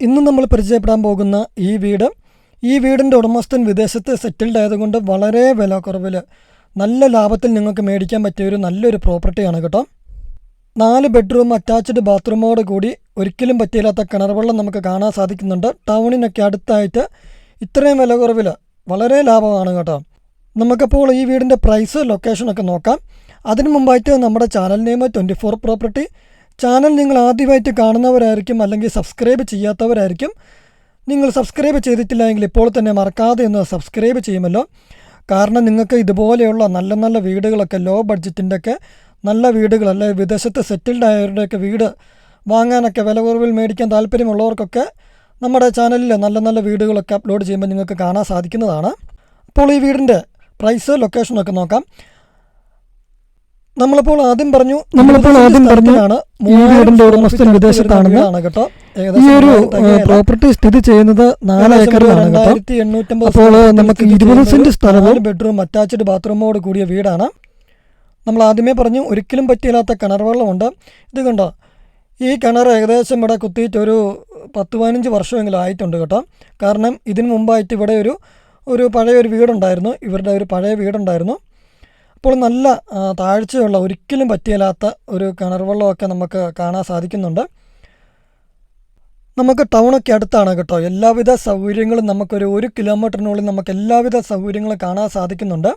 ഇന്ന് നമ്മൾ പരിചയപ്പെടാൻ പോകുന്ന ഈ വീട് ഈ വീടിന്റെ ഉടമസ്ഥൻ വിദേശത്ത് സെറ്റിൽഡ് ആയതുകൊണ്ട് വളരെ വില കുറവിൽ നല്ല ലാഭത്തിൽ നിങ്ങൾക്ക് മേടിക്കാൻ പറ്റിയ ഒരു നല്ലൊരു പ്രോപ്പർട്ടിയാണ് കേട്ടോ. നാല് ബെഡ്റൂം അറ്റാച്ച്ഡ് ബാത്റൂമോട് കൂടി ഒരിക്കലും പറ്റിയില്ലാത്ത കിണർ വെള്ളം നമുക്ക് കാണാൻ സാധിക്കുന്നുണ്ട്. ടൗണിനൊക്കെ അടുത്തായിട്ട് ഇത്രയും വില കുറവിൽ വളരെ ലാഭമാണ് കേട്ടോ. നമുക്കപ്പോൾ ഈ വീടിന്റെ പ്രൈസ് ലൊക്കേഷനൊക്കെ നോക്കാം. അതിനു മുമ്പായിട്ട് നമ്മുടെ channel name twenty four property channel നിങ്ങൾ ആദ്യമായിട്ട് കാണുന്നവരായിരിക്കും അല്ലെങ്കിൽ സബ്സ്ക്രൈബ് ചെയ്യാത്തവരായിരിക്കും. നിങ്ങൾ സബ്സ്ക്രൈബ് ചെയ്തിട്ടില്ല എങ്കിൽ ഇപ്പോൾ തന്നെ മറക്കാതെ ഒന്ന് സബ്സ്ക്രൈബ് ചെയ്യുമല്ലോ. കാരണം നിങ്ങൾക്ക് ഇതുപോലെയുള്ള നല്ല നല്ല വീടുകളൊക്കെ ലോ ബഡ്ജറ്റിന്റെ ഒക്കെ നല്ല വീടുകൾ അല്ലെ വിദേശത്ത് സെറ്റിൽഡ് ആയവരുടെയൊക്കെ വീട് വാങ്ങാനൊക്കെ വില കുറവിൽ മേടിക്കാൻ താല്പര്യമുള്ളവർക്കൊക്കെ നമ്മുടെ ചാനലിൽ നല്ല നല്ല വീടുകളൊക്കെ അപ്ലോഡ് ചെയ്യുമ്പോൾ നിങ്ങൾക്ക് കാണാൻ സാധിക്കുന്നതാണ്. അപ്പോൾ ഈ വീടിന്റെ പ്രൈസ് ലൊക്കേഷനൊക്കെ നോക്കാം. നമ്മളിപ്പോൾ ആദ്യം പറഞ്ഞു നമ്മളിപ്പോൾ ആദ്യം പറഞ്ഞു സ്ഥലത്തിലാണ് ഈ വീടിന്റെ ഉടമസ്ഥൻ വിദേശത്താണെന്ന്. കേട്ടോ. ഈ ഒരു പ്രോപ്പർട്ടി സ്ഥിതി ചെയ്യുന്നത് നാല് ഏക്കറിലാണ് കേട്ടോ. അപ്പോൾ നമുക്ക് ഇരുപത് സെന്റ് സ്ഥലവും ബെഡ്റൂം അറ്റാച്ച്ഡ് ബാത്റൂമോട് കൂടിയ വീടാണ്. നമ്മൾ ആദ്യമേ പറഞ്ഞു ഒരിക്കലും പറ്റിയില്ലാത്ത കിണർ വെള്ളമുണ്ട്. ഇത് കണ്ടോ? ഈ കിണർ ഏകദേശം ഇവിടെ കുത്തിയിട്ട് ഒരു പത്ത് പതിനഞ്ച് വർഷമെങ്കിലും ആയിട്ടുണ്ട് കേട്ടോ. കാരണം ഇതിനു മുമ്പായിട്ട് ഇവിടെ ഒരു ഒരു പഴയ ഒരു വീടുണ്ടായിരുന്നു. ഇവരുടെ ഒരു പഴയ വീടുണ്ടായിരുന്നു. അപ്പോൾ നല്ല താഴ്ചയുള്ള ഒരിക്കലും പറ്റിയല്ലാത്ത ഒരു കിണർ വെള്ളമൊക്കെ നമുക്ക് കാണാൻ സാധിക്കുന്നുണ്ട്. നമുക്ക് ടൗണൊക്കെ അടുത്താണ് കേട്ടോ. എല്ലാവിധ സൗകര്യങ്ങളും നമുക്കൊരു ഒരു കിലോമീറ്ററിനുള്ളിൽ നമുക്ക് എല്ലാവിധ സൗകര്യങ്ങളും കാണാൻ സാധിക്കുന്നുണ്ട്.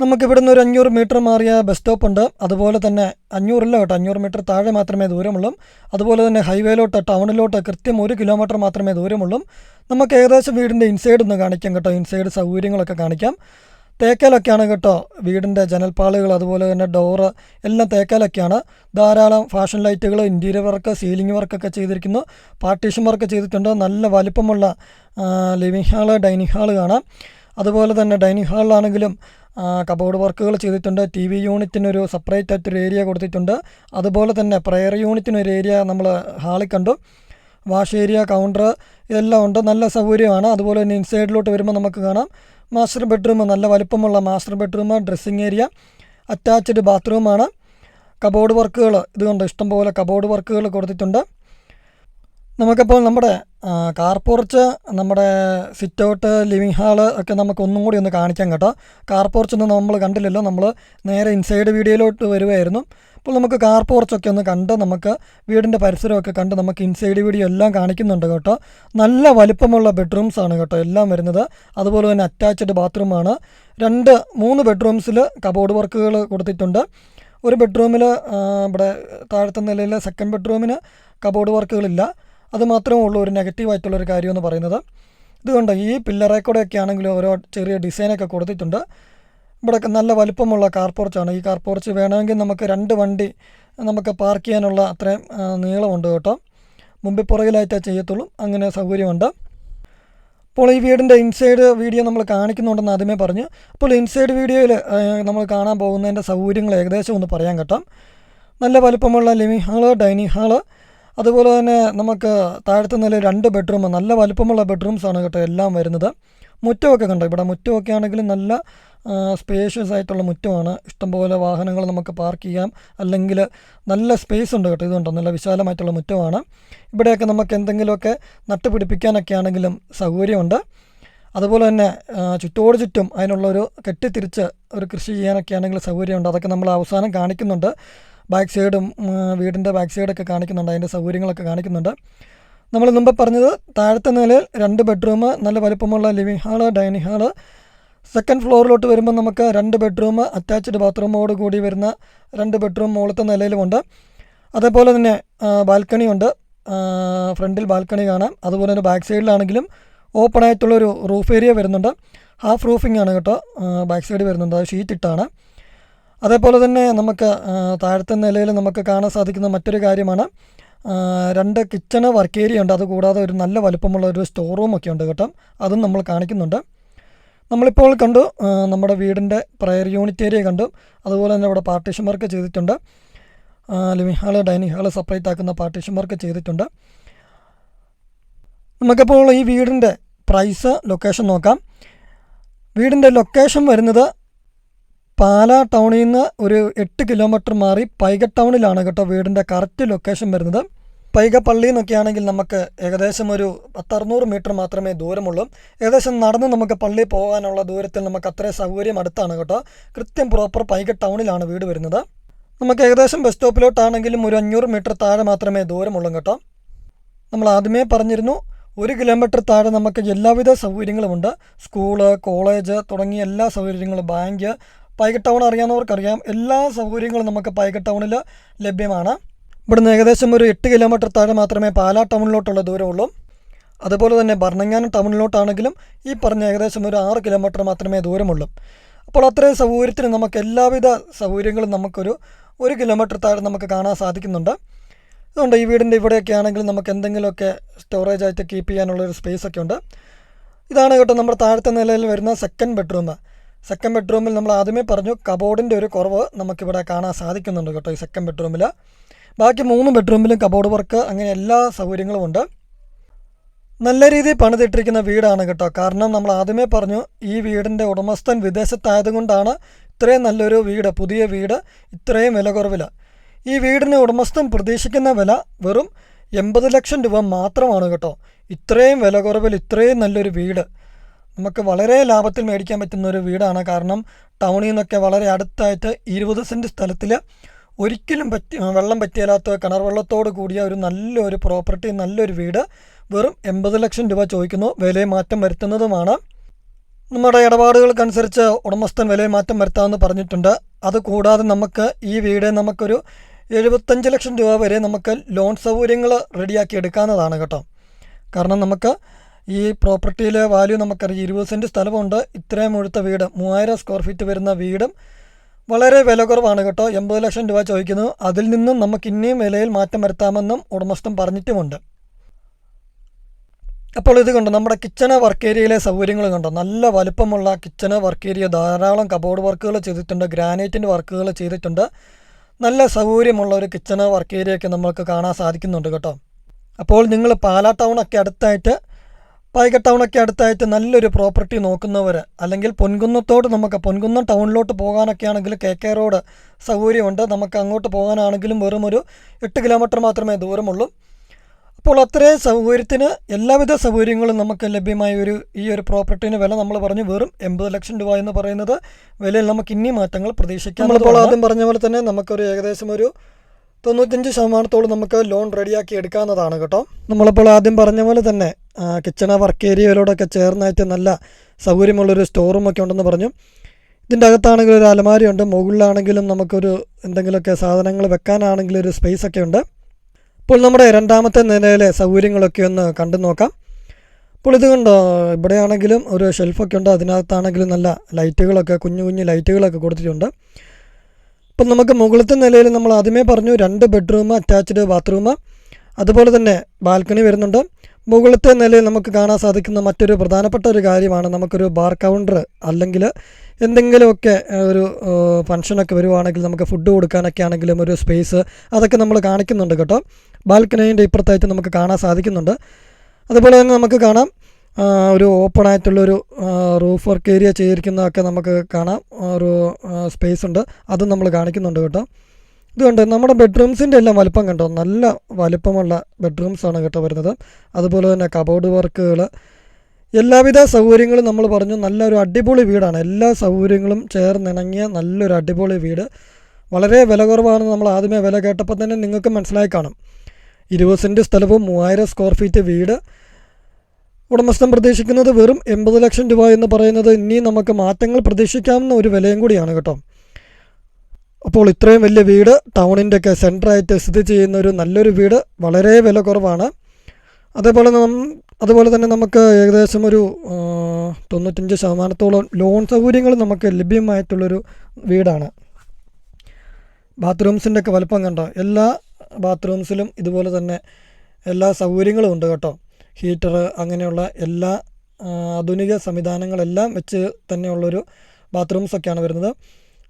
നമുക്കിവിടെ നിന്ന് ഒരു അഞ്ഞൂറ് മീറ്റർ മാറിയ ബസ് സ്റ്റോപ്പ് ഉണ്ട് അതുപോലെ തന്നെ അഞ്ഞൂറില്ല കേട്ടോ അഞ്ഞൂറ് മീറ്റർ താഴെ മാത്രമേ ദൂരമുള്ളൂ. അതുപോലെ തന്നെ ഹൈവേയിലോട്ട് ടൗണിലോട്ട് കൃത്യം ഒരു കിലോമീറ്റർ മാത്രമേ ദൂരമുള്ളൂ. നമുക്ക് ഏകദേശം വീടിന്റെ ഇൻസൈഡ് ഒന്ന് കാണിക്കാം കേട്ടോ. ഇൻസൈഡ് സൗകര്യങ്ങളൊക്കെ കാണിക്കാം. തേക്കലൊക്കെയാണ് കേട്ടോ വീടിന്റെ ജനൽപ്പാളുകൾ അതുപോലെ തന്നെ ഡോറ് എല്ലാം തേക്കലൊക്കെയാണ്. ധാരാളം ഫാഷൻ ലൈറ്റുകൾ ഇന്റീരിയർ വർക്ക് സീലിംഗ് വർക്കൊക്കെ ചെയ്തിരിക്കുന്നു. പാർട്ടീഷൻ വർക്ക് ചെയ്തിട്ടുണ്ട്. നല്ല വലിപ്പമുള്ള ലിവിങ് ഹാൾ ഡൈനിങ് ഹാൾ കാണാം. അതുപോലെ തന്നെ ഡൈനിങ് ഹാളിലാണെങ്കിലും കബോർഡ് വർക്കുകൾ ചെയ്തിട്ടുണ്ട്. ടി വി യൂണിറ്റിനൊരു സെപ്പറേറ്റ് ആയിട്ടൊരു ഏരിയ കൊടുത്തിട്ടുണ്ട്. അതുപോലെ തന്നെ പ്രയർ യൂണിറ്റിനൊരു ഏരിയ നമ്മൾ ഹാളിൽ കണ്ടു. വാഷ് ഏരിയ കൗണ്ടർ ഇതെല്ലാം ഉണ്ട്. നല്ല സൗകര്യമാണ്. അതുപോലെ തന്നെ ഇൻസൈഡിലോട്ട് വരുമ്പോൾ നമുക്ക് കാണാം. മാസ്റ്റർ ബെഡ്റൂം നല്ല വലുപ്പമുള്ള master bedroom dressing area attached ബാത്റൂമാണ് കബോർഡ് വർക്കുകൾ ഇതുകൊണ്ട് ഇഷ്ടംപോലെ കബോർഡ് വർക്കുകൾ കൊടുത്തിട്ടുണ്ട്. നമുക്കപ്പോൾ നമ്മുടെ കാർ പോർച്ച് നമ്മുടെ സിറ്റ് ഔട്ട് ലിവിങ് ഹാൾ ഒക്കെ നമുക്ക് ഒന്നും കൂടി ഒന്ന് കാണിക്കാം കേട്ടോ. കാർ പോർച്ചൊന്നും നമ്മൾ കണ്ടില്ലല്ലോ. നമ്മൾ നേരെ ഇൻസൈഡ് വീഡിയോയിലോട്ട് വരുമായിരുന്നു അപ്പോൾ നമുക്ക് കാർ പോർച്ചൊക്കെ ഒന്ന് കണ്ട് നമുക്ക് വീടിന്റെ പരിസരമൊക്കെ കണ്ട് നമുക്ക് ഇൻസൈഡ് വീഡിയോ എല്ലാം കാണിക്കുന്നുണ്ട് കേട്ടോ. നല്ല വലിപ്പമുള്ള ബെഡ്റൂംസ് ആണ് കേട്ടോ എല്ലാം വരുന്നത്. അതുപോലെ തന്നെ അറ്റാച്ച്ഡ് ബാത്റൂമാണ് രണ്ട് മൂന്ന് ബെഡ്റൂംസിൽ കബോർഡ് വർക്കുകൾ കൊടുത്തിട്ടുണ്ട്. ഒരു ബെഡ്റൂമിൽ ഇവിടെ താഴത്തെ നിലയിൽ സെക്കൻഡ് ബെഡ്റൂമിന് കബോർഡ് വർക്കുകളില്ല അത് മാത്രമേ ഉള്ളൂ ഒരു നെഗറ്റീവായിട്ടുള്ളൊരു കാര്യം എന്ന് പറയുന്നത്. ഇതുകൊണ്ട് ഈ പില്ലറെ ഒക്കെ ആണെങ്കിലും ഓരോ ചെറിയ ഡിസൈനൊക്കെ കൊടുത്തിട്ടുണ്ട്. ഇവിടെ നല്ല വലുപ്പമുള്ള കാർ പോർച്ചാണ് ഈ കാർ പോർച്ച് വേണമെങ്കിൽ നമുക്ക് രണ്ട് വണ്ടി നമുക്ക് പാർക്ക് ചെയ്യാനുള്ള അത്രയും നീളമുണ്ട് കേട്ടോ. മുമ്പിൽ പുറകിലായിട്ടേ ചെയ്യത്തുള്ളൂ. അങ്ങനെ സൗകര്യമുണ്ട്. അപ്പോൾ ഈ വീടിന്റെ ഇൻസൈഡ് വീഡിയോ നമ്മൾ കാണിക്കുന്നുണ്ടെന്ന് ആദ്യമേ പറഞ്ഞു. അപ്പോൾ ഇൻസൈഡ് വീഡിയോയിൽ നമ്മൾ കാണാൻ പോകുന്നതിന്റെ സൗകര്യങ്ങൾ ഏകദേശം ഒന്ന് പറയാൻ കേട്ടോ. നല്ല വലുപ്പമുള്ള ലിവിങ് ഹാൾ ഡൈനിങ് ഹാൾ അതുപോലെ തന്നെ നമുക്ക് താഴത്തെ നില രണ്ട് ബെഡ്റൂം നല്ല വലുപ്പമുള്ള ബെഡ്റൂംസാണ് കേട്ടോ എല്ലാം വരുന്നത്. മുറ്റമൊക്കെ കണ്ടോ? ഇവിടെ മുറ്റമൊക്കെ ആണെങ്കിലും നല്ല സ്പേഷ്യസ് ആയിട്ടുള്ള മുറ്റമാണ്. ഇഷ്ടംപോലെ വാഹനങ്ങൾ നമുക്ക് പാർക്ക് ചെയ്യാം. അല്ലെങ്കിൽ നല്ല സ്പേസ് ഉണ്ട് കേട്ടോ. ഇതുണ്ടോ? നല്ല വിശാലമായിട്ടുള്ള മുറ്റമാണ്. ഇവിടെയൊക്കെ നമുക്ക് എന്തെങ്കിലുമൊക്കെ നട്ടുപിടിപ്പിക്കാനൊക്കെ ആണെങ്കിലും സൗകര്യമുണ്ട്. അതുപോലെ തന്നെ ചുറ്റോട് ചുറ്റും അതിനുള്ളൊരു കെട്ടിത്തിരിച്ച് ഒരു കൃഷി ചെയ്യാനൊക്കെ ആണെങ്കിൽ സൗകര്യമുണ്ട്. അതൊക്കെ നമ്മൾ അവസാനം കാണിക്കുന്നുണ്ട്. ബാക്ക് സൈഡും വീടിന്റെ ബാക്ക് സൈഡൊക്കെ കാണിക്കുന്നുണ്ട് അതിന്റെ സൗകര്യങ്ങളൊക്കെ കാണിക്കുന്നുണ്ട്. നമ്മൾ മുമ്പ് പറഞ്ഞത് താഴത്തെ നിലയിൽ രണ്ട് ബെഡ്റൂം നല്ല വലുപ്പമുള്ള living hall dining hall. Second ഫ്ലോറിലോട്ട് വരുമ്പോൾ നമുക്ക് രണ്ട് ബെഡ്റൂം അറ്റാച്ച്ഡ് ബാത്റൂമോട് കൂടി വരുന്ന രണ്ട് ബെഡ്റൂം മുകളത്തെ നിലയിലുമുണ്ട്. അതേപോലെ തന്നെ ബാൽക്കണി ഉണ്ട് ഫ്രണ്ടിൽ ബാൽക്കണി കാണാം. അതുപോലെ തന്നെ ബാക്ക് സൈഡിലാണെങ്കിലും ഓപ്പൺ ആയിട്ടുള്ളൊരു റൂഫ് ഏരിയ വരുന്നുണ്ട്. ഹാഫ് റൂഫിംഗ് ആണ് കേട്ടോ ബാക്ക് സൈഡ് വരുന്നുണ്ട്. അത് ഷീറ്റ് ഇട്ടാണ് അതേപോലെ തന്നെ നമുക്ക് താഴത്തെ നിലയിൽ നമുക്ക് കാണാൻ സാധിക്കുന്ന മറ്റൊരു കാര്യമാണ് രണ്ട് കിച്ചണ് വർക്ക് ഏരിയ ഉണ്ട്. അതുകൂടാതെ ഒരു നല്ല വലുപ്പമുള്ള ഒരു സ്റ്റോർ റൂമൊക്കെ ഉണ്ട് കേട്ടോ. അതും നമ്മൾ കാണിക്കുന്നുണ്ട്. നമ്മളിപ്പോൾ കണ്ടു നമ്മുടെ വീടിന്റെ പ്രയർ യൂണിറ്റ് ഏരിയ കണ്ടു. അതുപോലെ തന്നെ ഇവിടെ പാർട്ടീഷൻ വർക്ക് ചെയ്തിട്ടുണ്ട്. Living hall dining hall separate ആക്കുന്ന പാർട്ടീഷൻ വർക്ക് ചെയ്തിട്ടുണ്ട്. നമുക്കിപ്പോൾ ഈ വീടിന്റെ പ്രൈസ് ലൊക്കേഷൻ നോക്കാം. വീടിന്റെ ലൊക്കേഷൻ വരുന്നത് പാലാ ടൗണിൽ നിന്ന് ഒരു എട്ട് കിലോമീറ്റർ മാറി പൈക ടൗണിലാണ് കേട്ടോ വീടിന്റെ കറക്റ്റ് ലൊക്കേഷൻ വരുന്നത്. പൈക പള്ളി എന്നൊക്കെ ആണെങ്കിൽ നമുക്ക് ഏകദേശം ഒരു പത്തറുന്നൂറ് മീറ്റർ മാത്രമേ ദൂരമുള്ളൂ. ഏകദേശം നടന്ന് നമുക്ക് പള്ളി പോകാനുള്ള ദൂരത്തിൽ നമുക്ക് അത്രയും സൗകര്യം അടുത്താണ് കേട്ടോ. കൃത്യം പ്രോപ്പർ പൈക ടൗണിലാണ് വീട് വരുന്നത്. നമുക്ക് ഏകദേശം ബസ് സ്റ്റോപ്പിലോട്ടാണെങ്കിലും ഒരു അഞ്ഞൂറ് മീറ്റർ താഴെ മാത്രമേ ദൂരമുള്ളൂ കേട്ടോ. നമ്മൾ ആദ്യമേ പറഞ്ഞിരുന്നു ഒരു കിലോമീറ്റർ താഴെ നമുക്ക് എല്ലാവിധ സൗകര്യങ്ങളുമുണ്ട് സ്കൂൾ കോളേജ് തുടങ്ങിയ എല്ലാ സൗകര്യങ്ങളും ബാങ്ക് പൈക ടൗൺ അറിയാവുന്നവർക്കറിയാം. എല്ലാ സൗകര്യങ്ങളും നമുക്ക് പൈക ടൗണിൽ ലഭ്യമാണ്. ഇവിടുന്ന് ഏകദേശം ഒരു എട്ട് കിലോമീറ്റർ താഴെ മാത്രമേ പാലാ ടൗണിലോട്ടുള്ള ദൂരമുള്ളൂ. അതുപോലെ തന്നെ ഭരണങ്ങാനം ടൗണിലോട്ടാണെങ്കിലും ഈ പറഞ്ഞ ഏകദേശം ഒരു ആറ് കിലോമീറ്റർ മാത്രമേ ദൂരമുള്ളൂ. അപ്പോൾ അത്രയും സൗകര്യത്തിന് നമുക്ക് എല്ലാവിധ സൗകര്യങ്ങളും നമുക്കൊരു ഒരു കിലോമീറ്റർ താഴെ നമുക്ക് കാണാൻ സാധിക്കുന്നുണ്ട്. അതുകൊണ്ട് ഈ വീടിന്റെ ഇവിടെയൊക്കെ ആണെങ്കിൽ നമുക്ക് എന്തെങ്കിലുമൊക്കെ സ്റ്റോറേജ് ആയിട്ട് കീപ്പ് ചെയ്യാനുള്ളൊരു സ്പേസ് ഒക്കെ ഉണ്ട്. ഇതാണ് കേട്ടോ നമ്മുടെ താഴത്തെ നിലയിൽ വരുന്ന സെക്കൻഡ് ബെഡ്റൂം സെക്കൻഡ് ബെഡ്റൂമിൽ നമ്മൾ ആദ്യമേ പറഞ്ഞു കബോർഡിന്റെ ഒരു കുറവ് നമുക്കിവിടെ കാണാൻ സാധിക്കുന്നുണ്ട് കേട്ടോ ഈ സെക്കൻഡ് ബെഡ്റൂമിൽ ബാക്കി മൂന്ന് ബെഡ്റൂമിലും കബോർഡ് വർക്ക് അങ്ങനെ എല്ലാ സൗകര്യങ്ങളും ഉണ്ട്. നല്ല രീതിയിൽ പണിതിട്ടിരിക്കുന്ന വീടാണ് കേട്ടോ. കാരണം നമ്മൾ ആദ്യമേ പറഞ്ഞു ഈ വീടിന്റെ ഉടമസ്ഥൻ വിദേശത്തായതുകൊണ്ടാണ് ഇത്രയും നല്ലൊരു വീട് പുതിയ വീട് ഇത്രയും വില കുറവിൽ. ഈ വീടിന് ഉടമസ്ഥൻ പ്രതീക്ഷിക്കുന്ന വില വെറും എൺപത് ലക്ഷം രൂപ മാത്രമാണ് കേട്ടോ. ഇത്രയും വില കുറവിൽ ഇത്രയും നല്ലൊരു വീട്. നമുക്ക് വളരെ ലാഭത്തിൽ മേടിക്കാൻ പറ്റുന്ന ഒരു വീടാണ്. കാരണം ടൗണിൽ നിന്നൊക്കെ വളരെ അടുത്തായിട്ട് ഇരുപത് സെന്റ് സ്ഥലത്തിൽ ഒരിക്കലും പറ്റി വെള്ളം പറ്റിയല്ലാത്ത കിണർ വെള്ളത്തോട് കൂടിയ ഒരു നല്ലൊരു പ്രോപ്പർട്ടി നല്ലൊരു വീട് വെറും എൺപത് ലക്ഷം രൂപ ചോദിക്കുന്നു. വിലയെ മാറ്റം വരുത്തുന്നതുമാണ്. നമ്മുടെ ഇടപാടുകൾക്കനുസരിച്ച് ഉടമസ്ഥൻ വിലയെ മാറ്റം വരുത്താമെന്ന് പറഞ്ഞിട്ടുണ്ട്. അതുകൂടാതെ നമുക്ക് ഈ വീട് നമുക്കൊരു എഴുപത്തഞ്ച് ലക്ഷം രൂപ വരെ നമുക്ക് ലോൺ സൗകര്യങ്ങൾ റെഡിയാക്കി എടുക്കാവുന്നതാണ് കേട്ടോ. കാരണം നമുക്ക് ഈ പ്രോപ്പർട്ടിയിലെ വാല്യൂ നമുക്കറിയാം. ഇരുപത് സെന്റ് സ്ഥലമുണ്ട്. ഇത്രയും മുഴുത്ത വീട് മൂവായിരം സ്ക്വയർ ഫീറ്റ് വരുന്ന വീടും വളരെ വില കുറവാണ് കേട്ടോ. എൺപത് ലക്ഷം രൂപ ചോദിക്കുന്നു. അതിൽ നിന്നും നമുക്ക് ഇനിയും വിലയിൽ മാറ്റം വരുത്താമെന്നും ഉടമസ്ഥൻ പറഞ്ഞിട്ടുമുണ്ട്. അപ്പോൾ ഇത് കണ്ടോ നമ്മുടെ കിച്ചണ് വർക്ക് ഏരിയയിലെ സൗകര്യങ്ങൾ കണ്ടോ? നല്ല വലുപ്പമുള്ള കിച്ചണ് വർക്ക് ഏരിയ ധാരാളം കബോർഡ് വർക്കുകൾ ചെയ്തിട്ടുണ്ട് ഗ്രാനൈറ്റിന്റെ വർക്കുകൾ ചെയ്തിട്ടുണ്ട്. നല്ല സൗകര്യമുള്ള ഒരു കിച്ചണ് വർക്ക് ഏരിയയൊക്കെ നമുക്ക് കാണാൻ സാധിക്കുന്നുണ്ട് കേട്ടോ. അപ്പോൾ നിങ്ങൾ പാലാ ടൗണൊക്കെ അടുത്തായിട്ട് പൈക ടൗണൊക്കെ അടുത്തായിട്ട് നല്ലൊരു പ്രോപ്പർട്ടി നോക്കുന്നവർ അല്ലെങ്കിൽ പൊൻകുന്നത്തോട് നമുക്ക് പൊൻകുന്നം ടൗണിലോട്ട് പോകാനൊക്കെ ആണെങ്കിൽ കെ കെ റോഡ് സൗകര്യമുണ്ട്. നമുക്ക് അങ്ങോട്ട് പോകാനാണെങ്കിലും വെറും ഒരു എട്ട് കിലോമീറ്റർ മാത്രമേ ദൂരമുള്ളൂ. അപ്പോൾ അത്രയും സൗകര്യത്തിന് എല്ലാവിധ സൗകര്യങ്ങളും നമുക്ക് ലഭ്യമായ ഒരു ഈ ഒരു പ്രോപ്പർട്ടീന്റെ വില നമ്മൾ പറഞ്ഞു വെറും എൺപത് ലക്ഷം രൂപ എന്ന് പറയുന്നത് വിലയിൽ നമുക്ക് ഇനി മാറ്റങ്ങൾ പ്രതീക്ഷിക്കാം നമ്മളിപ്പോൾ ആദ്യം പറഞ്ഞ പോലെ തന്നെ നമുക്കൊരു ഏകദേശം ഒരു തൊണ്ണൂറ്റഞ്ച് ശതമാനത്തോളം നമുക്ക് ലോൺ റെഡിയാക്കി എടുക്കാവുന്നതാണ് കേട്ടോ. നമ്മളിപ്പോൾ ആദ്യം പറഞ്ഞ പോലെ തന്നെ കിച്ചണ വർക്ക് ഏരിയയിലോടൊക്കെ ചേർന്നായിട്ട് നല്ല സൗകര്യമുള്ളൊരു സ്റ്റോറൂമൊക്കെ ഉണ്ടെന്ന് പറഞ്ഞു. ഇതിന്റെ അകത്താണെങ്കിൽ ഒരു അലമാരിയുണ്ട്. മുകളിലാണെങ്കിലും നമുക്കൊരു എന്തെങ്കിലുമൊക്കെ സാധനങ്ങൾ വെക്കാനാണെങ്കിലും ഒരു സ്പേസ് ഒക്കെ ഉണ്ട്. ഇപ്പോൾ നമ്മുടെ രണ്ടാമത്തെ നിലയിലെ സൗകര്യങ്ങളൊക്കെ ഒന്ന് കണ്ടു നോക്കാം. അപ്പോൾ ഇത് കണ്ടോ? ഇവിടെയാണെങ്കിലും ഒരു ഷെൽഫൊക്കെ ഉണ്ട്. അതിനകത്താണെങ്കിലും നല്ല ലൈറ്റുകളൊക്കെ കുഞ്ഞു കുഞ്ഞു ലൈറ്റുകളൊക്കെ കൊടുത്തിട്ടുണ്ട്. ഇപ്പം നമുക്ക് മുകളിലത്തെ നിലയിൽ നമ്മൾ ആദ്യമേ പറഞ്ഞു രണ്ട് ബെഡ്റൂം അറ്റാച്ച്ഡ് ബാത്റൂം അതുപോലെ തന്നെ ബാൽക്കണി വരുന്നുണ്ട്. മുകളിലത്തെ നിലയിൽ നമുക്ക് കാണാൻ സാധിക്കുന്ന മറ്റൊരു പ്രധാനപ്പെട്ട ഒരു കാര്യമാണ് നമുക്കൊരു ബാർ കൗണ്ടർ അല്ലെങ്കിൽ എന്തെങ്കിലുമൊക്കെ ഒരു ഫംഗ്ഷനൊക്കെ വരുവാണെങ്കിൽ നമുക്ക് ഫുഡ് കൊടുക്കാനൊക്കെ ആണെങ്കിലും ഒരു സ്പേസ് അതൊക്കെ നമ്മൾ കാണിക്കുന്നുണ്ട് കേട്ടോ. ബാൽക്കണീന്റെ ഇപ്പുറത്തായിട്ട് നമുക്ക് കാണാൻ സാധിക്കുന്നുണ്ട്. അതുപോലെ തന്നെ നമുക്ക് കാണാം ഒരു ഓപ്പൺ ആയിട്ടുള്ളൊരു റൂഫ് വർക്ക് ഏരിയ ചെയ്തിരിക്കുന്നതൊക്കെ നമുക്ക് കാണാം. ഒരു സ്പേസ് ഉണ്ട്. അതും നമ്മൾ കാണിക്കുന്നുണ്ട് കേട്ടോ. ഇതുകൊണ്ട് നമ്മുടെ ബെഡ്റൂംസിന്റെ എല്ലാം വലുപ്പം കണ്ടോ? നല്ല വലുപ്പമുള്ള ബെഡ്റൂംസാണ് കേട്ടോ വരുന്നത്. അതുപോലെ തന്നെ കബോർഡ് വർക്കുകൾ എല്ലാവിധ സൗകര്യങ്ങളും നമ്മൾ പറഞ്ഞു. നല്ലൊരു അടിപൊളി വീടാണ്. എല്ലാ സൗകര്യങ്ങളും ചേർന്നിണങ്ങിയ നല്ലൊരു അടിപൊളി വീട്. വളരെ വില കുറവാണെന്ന് നമ്മൾ ആദ്യമേ വില കേട്ടപ്പോൾ തന്നെ നിങ്ങൾക്ക് മനസ്സിലായി കാണും. ഇരുപത് സെന്റ് സ്ഥലവും മൂവായിരം സ്ക്വയർ ഫീറ്റ് വീട്. ഉടമസ്ഥൻ പ്രതീക്ഷിക്കുന്നത് വെറും എൺപത് ലക്ഷം രൂപ എന്ന് പറയുന്നത് ഇനി നമുക്ക് മാറ്റങ്ങൾ പ്രതീക്ഷിക്കാവുന്ന ഒരു വിലയും കൂടിയാണ് കേട്ടോ. അപ്പോൾ ഇത്രയും വലിയ വീട് ടൗണിന്റെ ഒക്കെ സെന്ററായിട്ട് സ്ഥിതി ചെയ്യുന്ന ഒരു നല്ലൊരു വീട് വളരെ വില കുറവാണ്. അതേപോലെ അതുപോലെ തന്നെ നമുക്ക് ഏകദേശം ഒരു തൊണ്ണൂറ്റഞ്ച് ശതമാനത്തോളം ലോൺ സൗകര്യങ്ങൾ നമുക്ക് ലഭ്യമായിട്ടുള്ളൊരു വീടാണ്. ബാത്റൂംസിന്റെ ഒക്കെ വലുപ്പം കണ്ടോ? എല്ലാ ബാത്റൂംസിലും ഇതുപോലെ തന്നെ എല്ലാ സൗകര്യങ്ങളും ഉണ്ട് കേട്ടോ. ഹീറ്റർ അങ്ങനെയുള്ള എല്ലാ ആധുനിക സംവിധാനങ്ങളെല്ലാം വെച്ച് തന്നെയുള്ളൊരു ബാത്റൂംസൊക്കെയാണ് വരുന്നത്.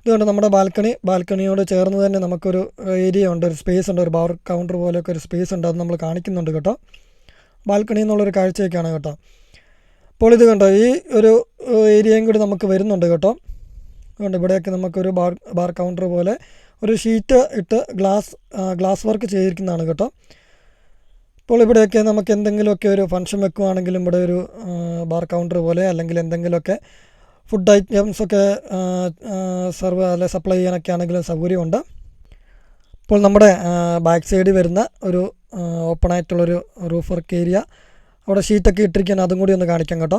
ഇതുകൊണ്ട് നമ്മുടെ ബാൽക്കണി ബാൽക്കണിയോട് ചേർന്ന് തന്നെ നമുക്കൊരു ഏരിയ ഉണ്ട് ഒരു സ്പേസ് ഉണ്ട് ഒരു ബാർ കൗണ്ടർ പോലെയൊക്കെ ഒരു സ്പേസ് ഉണ്ട് അത് നമ്മൾ കാണിക്കുന്നുണ്ട് കേട്ടോ. ബാൽക്കണി എന്നുള്ളൊരു കാഴ്ചയൊക്കെയാണ് കേട്ടോ. അപ്പോൾ ഇത് കണ്ടോ ഈ ഒരു ഏരിയയും കൂടി നമുക്ക് വരുന്നുണ്ട് കേട്ടോ. അതുകൊണ്ട് ഇവിടെയൊക്കെ നമുക്കൊരു ബാർ ബാർ കൗണ്ടർ പോലെ ഒരു ഷീറ്റ് ഇട്ട് ഗ്ലാസ് ഗ്ലാസ് വർക്ക് ചെയ്തിരിക്കുന്നതാണ് കേട്ടോ. ഇപ്പോൾ ഇവിടെയൊക്കെ നമുക്ക് എന്തെങ്കിലുമൊക്കെ ഒരു ഫംഗ്ഷൻ വെക്കുവാണെങ്കിലും ഇവിടെ ഒരു ബാർ കൗണ്ടർ പോലെ അല്ലെങ്കിൽ എന്തെങ്കിലുമൊക്കെ ഫുഡ് ഐറ്റംസ് ഒക്കെ സെർവ് അല്ലെ സപ്ലൈ ചെയ്യാനൊക്കെ ആണെങ്കിലും സൗകര്യമുണ്ട്. ഇപ്പോൾ നമ്മുടെ ബാക്ക് സൈഡിൽ വരുന്ന ഒരു ഓപ്പൺ ആയിട്ടുള്ളൊരു റൂഫ് വർക്ക് ഏരിയ അവിടെ ഷീറ്റൊക്കെ ഇട്ടിരിക്കാൻ അതും കൂടി ഒന്ന് കാണിക്കാം കേട്ടോ.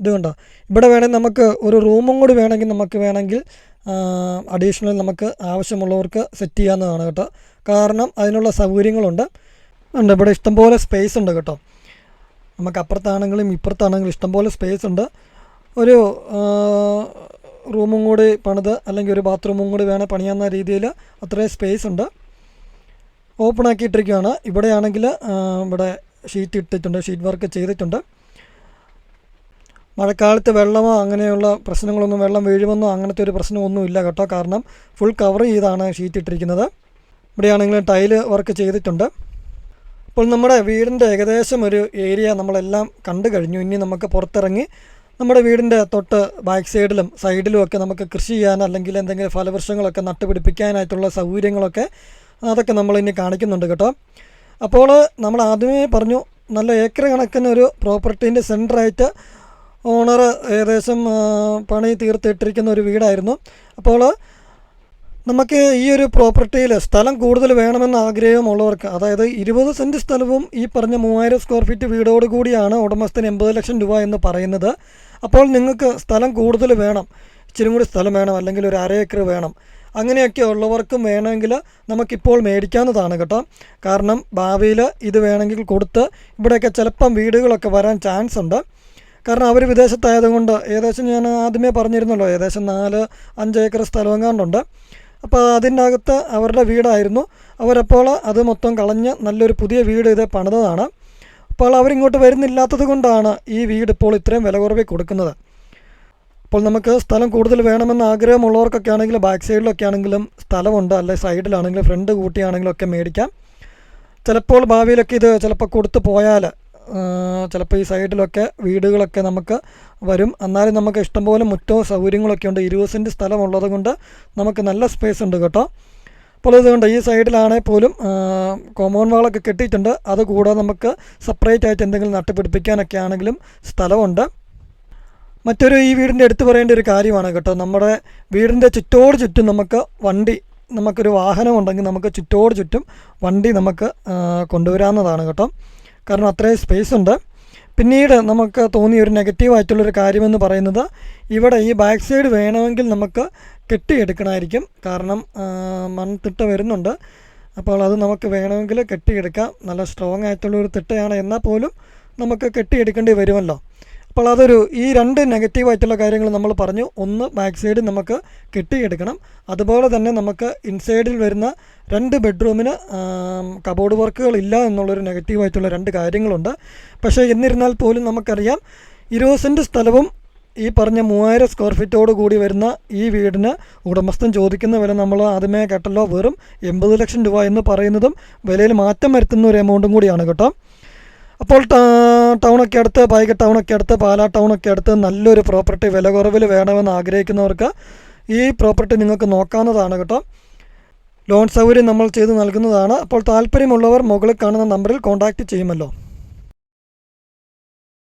ഇത് കണ്ടോ? ഇവിടെ വേണമെങ്കിൽ നമുക്ക് ഒരു റൂമും കൂടി വേണമെങ്കിൽ നമുക്ക് വേണമെങ്കിൽ അഡീഷണൽ നമുക്ക് ആവശ്യമുള്ളവർക്ക് സെറ്റ് ചെയ്യാവുന്നതാണ് കേട്ടോ. കാരണം അതിനുള്ള സൗകര്യങ്ങളുണ്ട്. ഉണ്ട് ഇവിടെ ഇഷ്ടംപോലെ സ്പേസ് ഉണ്ട് കേട്ടോ. നമുക്ക് അപ്പുറത്താണെങ്കിലും ഇപ്പുറത്താണെങ്കിലും ഇഷ്ടംപോലെ സ്പേസ് ഉണ്ട്. ഒരു റൂമും കൂടി പണിത് അല്ലെങ്കിൽ ഒരു ബാത്റൂമും കൂടി വേണം പണിയാവുന്ന രീതിയിൽ അത്രയും സ്പേസ് ഉണ്ട്. ഓപ്പൺ ആക്കിയിട്ടിരിക്കുകയാണ് ഇവിടെയാണെങ്കിൽ ഇവിടെ ഷീറ്റ് ഇട്ടിട്ടുണ്ട് ഷീറ്റ് വർക്ക് ചെയ്തിട്ടുണ്ട്. മഴക്കാലത്ത് വെള്ളമോ അങ്ങനെയുള്ള പ്രശ്നങ്ങളൊന്നും വെള്ളം വീഴുമെന്നോ അങ്ങനത്തെ ഒരു പ്രശ്നമൊന്നുമില്ല കേട്ടോ. കാരണം ഫുൾ കവർ ചെയ്താണ് ഷീറ്റ് ഇട്ടിരിക്കുന്നത്. ഇവിടെയാണെങ്കിൽ ടൈൽ വർക്ക് ചെയ്തിട്ടുണ്ട്. അപ്പോൾ നമ്മുടെ വീടിന്റെ ഏകദേശം ഒരു ഏരിയ നമ്മളെല്ലാം കണ്ടു കഴിഞ്ഞു. ഇനി നമുക്ക് പുറത്തിറങ്ങി നമ്മുടെ വീടിന്റെ തൊട്ട് ബാക്ക് സൈഡിലും സൈഡിലും ഒക്കെ നമുക്ക് കൃഷി ചെയ്യാൻ അല്ലെങ്കിൽ എന്തെങ്കിലും ഫലവൃക്ഷങ്ങളൊക്കെ നട്ടുപിടിപ്പിക്കാനായിട്ടുള്ള സൗകര്യങ്ങളൊക്കെ അതൊക്കെ നമ്മൾ ഇനി കാണിക്കുന്നുണ്ട് കേട്ടോ. അപ്പോൾ നമ്മൾ ആദ്യമേ പറഞ്ഞു നല്ല ഏക്കർ കണക്കിന് ഒരു പ്രോപ്പർട്ടീന്റെ സെന്ററായിട്ട് ഓണർ ഏകദേശം പണി തീർത്തിട്ടിരിക്കുന്ന ഒരു വീടായിരുന്നു. അപ്പോൾ നമുക്ക് ഈ ഒരു പ്രോപ്പർട്ടിയിൽ സ്ഥലം കൂടുതൽ വേണമെന്ന ആഗ്രഹമുള്ളവർക്ക് അതായത് ഇരുപത് സെന്റ് സ്ഥലവും ഈ പറഞ്ഞ മൂവായിരം സ്ക്വയർ ഫീറ്റ് വീടോട് കൂടിയാണ് ഉടമസ്ഥന് എൺപത് ലക്ഷം രൂപ എന്ന് പറയുന്നത്. അപ്പോൾ നിങ്ങൾക്ക് സ്ഥലം കൂടുതൽ വേണം ഇച്ചിരി കൂടി സ്ഥലം വേണം അല്ലെങ്കിൽ ഒരു അര ഏക്കർ വേണം അങ്ങനെയൊക്കെ ഉള്ളവർക്കും വേണമെങ്കിൽ നമുക്കിപ്പോൾ മേടിക്കാവുന്നതാണ് കേട്ടോ. കാരണം ഭാവിയിൽ ഇത് വേണമെങ്കിൽ കൊടുത്ത് ഇവിടെയൊക്കെ ചിലപ്പം വീടുകളൊക്കെ വരാൻ ചാൻസ് ഉണ്ട്. കാരണം അവർ വിദേശത്തായതുകൊണ്ട് ഏകദേശം ഞാൻ ആദ്യമേ പറഞ്ഞിരുന്നല്ലോ ഏകദേശം നാല് അഞ്ച് ഏക്കർ സ്ഥലം കണ്ടുണ്ട് അപ്പോൾ അതിന്റെ അകത്ത് അവരുടെ വീടായിരുന്നു. അവരപ്പോൾ അത് മൊത്തം കളഞ്ഞ് നല്ലൊരു പുതിയ വീട് ഇത് പണിതതാണ്. അപ്പോൾ അവരിങ്ങോട്ട് വരുന്നില്ലാത്തത് കൊണ്ടാണ് ഈ വീട് ഇപ്പോൾ ഇത്രയും വില കുറവിൽ കൊടുക്കുന്നത്. അപ്പോൾ നമുക്ക് സ്ഥലം കൂടുതൽ വേണമെന്ന് ആഗ്രഹമുള്ളവർക്കൊക്കെ ആണെങ്കിലും ബാക്ക് സൈഡിലൊക്കെ ആണെങ്കിലും സ്ഥലമുണ്ട്. അല്ലെ സൈഡിലാണെങ്കിലും ഫ്രണ്ട് കൂട്ടിയാണെങ്കിലും ഒക്കെ മേടിക്കാം. ചിലപ്പോൾ ഭാവിയിലൊക്കെ ഇത് ചിലപ്പോൾ കൊടുത്തു പോയാൽ ചിലപ്പോൾ ഈ സൈഡിലൊക്കെ വീടുകളൊക്കെ നമുക്ക് വരും. എന്നാലും നമുക്ക് ഇഷ്ടംപോലെ മുറ്റവും സൗകര്യങ്ങളൊക്കെ ഉണ്ട്. ഇരുപത് സെന്റ് സ്ഥലമുള്ളത് കൊണ്ട് നമുക്ക് നല്ല സ്പേസ് ഉണ്ട് കേട്ടോ. അപ്പോൾ ഇതുകൊണ്ട് ഈ സൈഡിലാണെങ്കിൽ പോലും കോമൺ വാളൊക്കെ കെട്ടിയിട്ടുണ്ട്. അതുകൂടാതെ നമുക്ക് സെപ്പറേറ്റ് ആയിട്ട് എന്തെങ്കിലും നട്ടുപിടിപ്പിക്കാനൊക്കെ ആണെങ്കിലും സ്ഥലമുണ്ട്. മറ്റൊരു ഈ വീടിന്റെ എടുത്തു പറയേണ്ട ഒരു കാര്യമാണ് കേട്ടോ. നമ്മുടെ വീടിന്റെ ചുറ്റോട് ചുറ്റും നമുക്ക് വണ്ടി നമുക്കൊരു വാഹനം ഉണ്ടെങ്കിൽ നമുക്ക് ചുറ്റോട് ചുറ്റും വണ്ടി നമുക്ക് കൊണ്ടുവരാവുന്നതാണ് കേട്ടോ. കാരണം അത്രയും സ്പേസ് ഉണ്ട്. പിന്നീട് നമുക്ക് തോന്നിയ ഒരു നെഗറ്റീവായിട്ടുള്ളൊരു കാര്യമെന്ന് പറയുന്നത് ഇവിടെ ഈ ബാക്ക് സൈഡ് വേണമെങ്കിൽ നമുക്ക് കെട്ടിയെടുക്കണമായിരിക്കും. കാരണം മൺതിട്ട വരുന്നുണ്ട്. അപ്പോൾ അത് നമുക്ക് വേണമെങ്കിൽ കെട്ടിയെടുക്കാം. നല്ല സ്ട്രോങ് ആയിട്ടുള്ളൊരു തിട്ടയാണ്. എന്നാൽ പോലും നമുക്ക് കെട്ടിയെടുക്കേണ്ടി വരുമല്ലോ. അപ്പോൾ അതൊരു ഈ രണ്ട് നെഗറ്റീവായിട്ടുള്ള കാര്യങ്ങൾ നമ്മൾ പറഞ്ഞു. ഒന്ന് ബാക്ക് സൈഡ് നമുക്ക് കെട്ടിയെടുക്കണം. അതുപോലെ തന്നെ നമുക്ക് ഇൻസൈഡിൽ വരുന്ന രണ്ട് ബെഡ്റൂമിന് കബോർഡ് വർക്കുകൾ ഇല്ല എന്നുള്ളൊരു നെഗറ്റീവായിട്ടുള്ള രണ്ട് കാര്യങ്ങളുണ്ട്. പക്ഷേ എന്നിരുന്നാൽ പോലും നമുക്കറിയാം ഇരുപത് സെന്റ് സ്ഥലവും ഈ പറഞ്ഞ മൂവായിരം സ്ക്വയർ ഫീറ്റോട് കൂടി വരുന്ന ഈ വീടിന് ഉടമസ്ഥൻ ചോദിക്കുന്ന വില നമ്മൾ ആദ്യമേ കേട്ടല്ലോ. വെറും എൺപത് ലക്ഷം രൂപ എന്ന് പറയുന്നതും വിലയിൽ മാറ്റം വരുത്തുന്ന ഒരു എമൗണ്ടും കൂടിയാണ് കേട്ടോ. അപ്പോൾ ടൗണൊക്കെ അടുത്ത് പൈക ടൗണൊക്കെ അടുത്ത് പാലാ ടൗണൊക്കെ അടുത്ത് നല്ലൊരു പ്രോപ്പർട്ടി വില കുറവിൽ വേണമെന്ന് ആഗ്രഹിക്കുന്നവർക്ക് ഈ പ്രോപ്പർട്ടി നിങ്ങൾക്ക് നോക്കാവുന്നതാണ് കേട്ടോ. ലോൺ സൗകര്യം നമ്മൾ ചെയ്ത് നൽകുന്നതാണ്. അപ്പോൾ താല്പര്യമുള്ളവർ മുകളിൽ കാണുന്ന നമ്പറിൽ കോൺടാക്റ്റ് ചെയ്യുമല്ലോ.